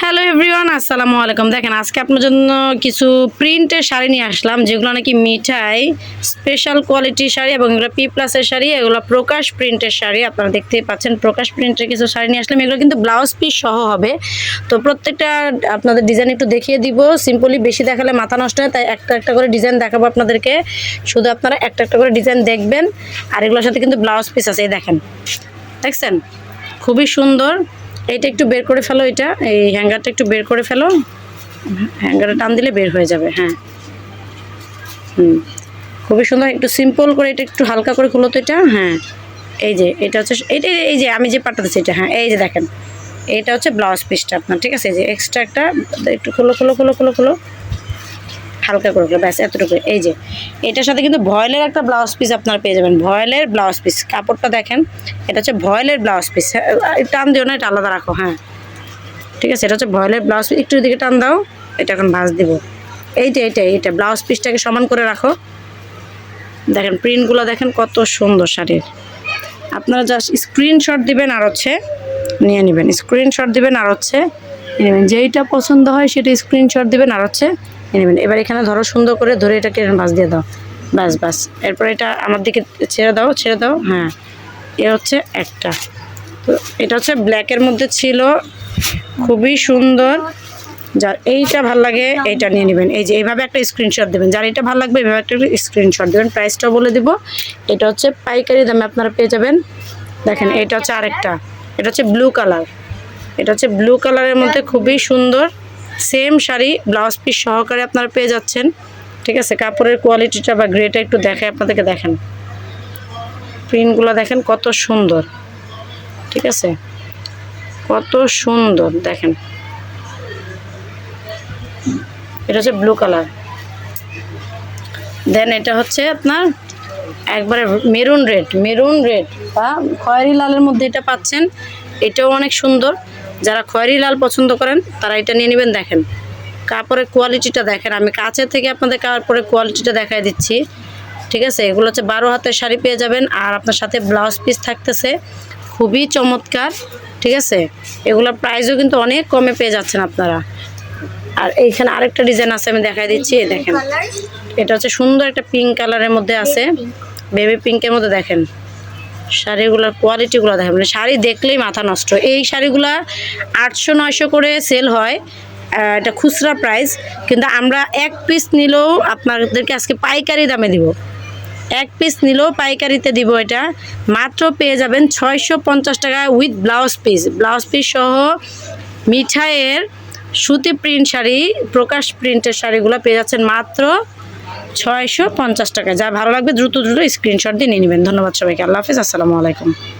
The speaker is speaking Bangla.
হ্যালো এভরিওয়ান আসসালামু আলাইকুম। দেখেন, আজকে আপনার জন্য কিছু প্রিন্টের শাড়ি নিয়ে আসলাম, যেগুলো নাকি মিঠাই স্পেশাল কোয়ালিটির শাড়ি এবং এগুলো পি প্লাসের শাড়ি, এগুলো প্রকাশ প্রিন্টের শাড়ি। আপনারা দেখতেই পাচ্ছেন, প্রকাশ প্রিন্টের কিছু শাড়ি নিয়ে আসলাম। এগুলো কিন্তু ব্লাউজ পিস সহ হবে। তো প্রত্যেকটা আপনাদের ডিজাইন একটু দেখিয়ে দিব। সিম্পলি বেশি দেখালে মাথা নষ্ট হয়, তাই একটা একটা করে ডিজাইন দেখাবো আপনাদেরকে। শুধু আপনারা একটা একটা করে ডিজাইন দেখবেন। আর এগুলোর সাথে কিন্তু ব্লাউজ পিস আছে দেখেন। দেখছেন? খুবই সুন্দর। এইটা একটু বের করে ফেলো এটা, এই হ্যাঙ্গারটা একটু বের করে ফেলো। হ্যাঙ্গারে টান দিলে বের হয়ে যাবে হ্যাঁ। হুম। খুবই সুন্দর, একটু সিম্পল করে এটা একটু হালকা করে খুলো তো এটা হ্যাঁ। এই যে, এটা হচ্ছে এটা এই যে, আমি যে পাঠাতেছি এটা হ্যাঁ এই যে দেখেন। এটা হচ্ছে ব্লাউজ পিসটা আপনার, ঠিক আছে? এই যে এক্সট্রা একটা, একটু খুলো খুলো খুলো খুলো খুলো। হালকা করে খুলো ব্যাস এতটুকু এই যে, এটার সাথে কিন্তু ভয়েলের একটা ব্লাউজ পিস আপনারা পেয়ে যাবেন। ভয়েলের ব্লাউজ পিস কাপড়টা দেখেন, এটা হচ্ছে ভয়েলের ব্লাউজ পিস টান দিও না, এটা আলাদা রাখো হ্যাঁ। ঠিক আছে, এটা হচ্ছে ভয়েলের ব্লাউজ পিস একটু দিকে টান দাও, এটা এখন ভাঁজ দিব। এইটা এইটা এইটা ব্লাউজ পিসটাকে সমান করে রাখো। দেখেন প্রিন্টগুলো দেখেন কত সুন্দর শাড়ির। আপনারা জাস্ট স্ক্রিনশট দিবেন আর হচ্ছে নিয়ে নেবেন। স্ক্রিনশট দিবেন আর হচ্ছে যেইটা পছন্দ হয় সেটা স্ক্রিনশট দিবেন আর হচ্ছে নেবেন। এবার এখানে ধরো সুন্দর করে ধরে এটাকে বাস দিয়ে দাও। বাস বাস এরপর এটা আমার দিকে ছেড়ে দাও ছেড়ে দাও। হ্যাঁ এ হচ্ছে একটা। তো এটা হচ্ছে ব্ল্যাকের মধ্যে ছিল। খুবই সুন্দর। যার এইটা ভালো লাগে, এইটা নিয়ে নেবেন। এই যে এইভাবে একটা স্ক্রিনশট দেবেন। যার এটা ভালো লাগবে, এইভাবে একটা স্ক্রিনশট দেবেন। প্রাইসটাও বলে দিব। এটা হচ্ছে পাইকারি দামে আপনারা পেয়ে যাবেন। দেখেন, এটা হচ্ছে আরেকটা। এটা হচ্ছে ব্লু কালার এটা হচ্ছে ব্লু কালারের মধ্যে খুবই সুন্দর। সেম শাড়ি ব্লাউজ পিস সহকারে আপনারা পেয়ে যাচ্ছেন। ঠিক আছে, কাপড়ের কোয়ালিটিটা বা গ্রেটা একটু দেখে আপনাদেরকে দেখেন। প্রিন্টগুলো দেখেন কত সুন্দর। ঠিক আছে? কত সুন্দর, দেখেন। এটা হচ্ছে ব্লু কালার দেন এটা হচ্ছে আপনার একবারে মেরুন রেড মেরুন রেড বা খয়েরি লালের মধ্যে এটা পাচ্ছেন। এটাও অনেক সুন্দর। যারা খয়েরি লাল পছন্দ করেন তারা এটা নিয়ে নেবেন দেখেন। কাপড়ের কোয়ালিটিটা দেখেন। আমি কাছের থেকে আপনাদের কাপড়ের কোয়ালিটিটা দেখাই দিচ্ছি। ঠিক আছে? এগুলো হচ্ছে বারো হাতের শাড়ি পেয়ে যাবেন। আর আপনার সাথে ব্লাউজ পিস থাকতেছে। খুবই চমৎকার। ঠিক আছে? এগুলোর প্রাইসও কিন্তু অনেক কমে পেয়ে যাচ্ছেন আপনারা। আর এইখানে আরেকটা ডিজাইন আছে আমি দেখাই দিচ্ছি এই দেখেন। এটা হচ্ছে সুন্দর একটা পিঙ্ক কালারের মধ্যে আছে। বেবি পিঙ্কের মধ্যে দেখেন। শাড়িগুলোর কোয়ালিটিগুলো দেখেন মানে শাড়ি দেখলেই মাথা নষ্ট। এই শাড়িগুলা আটশো, নয়শো করে সেল হয় এটা খুচরা প্রাইস কিন্তু আমরা এক পিস নিলেও আপনাদেরকে আজকে পাইকারি দামে দিব। এক পিস নিলেও পাইকারিতে দিব এটা, মাত্র পেয়ে যাবেন ছয়শো পঞ্চাশ টাকা with blouse piece blouse piece সহ মিঠাইয়ের সুতি প্রিন্ট শাড়ি, প্রকাশ প্রিন্টের শাড়িগুলো পেয়ে যাচ্ছেন মাত্র ছয়শো পঞ্চাশ টাকা যা ভালো লাগবে দ্রুত দ্রুত স্ক্রিনশট দিয়ে নিয়ে নেবেন। ধন্যবাদ সবাইকে। আল্লাহ হাফিজ। আসসালামু আলাইকুম।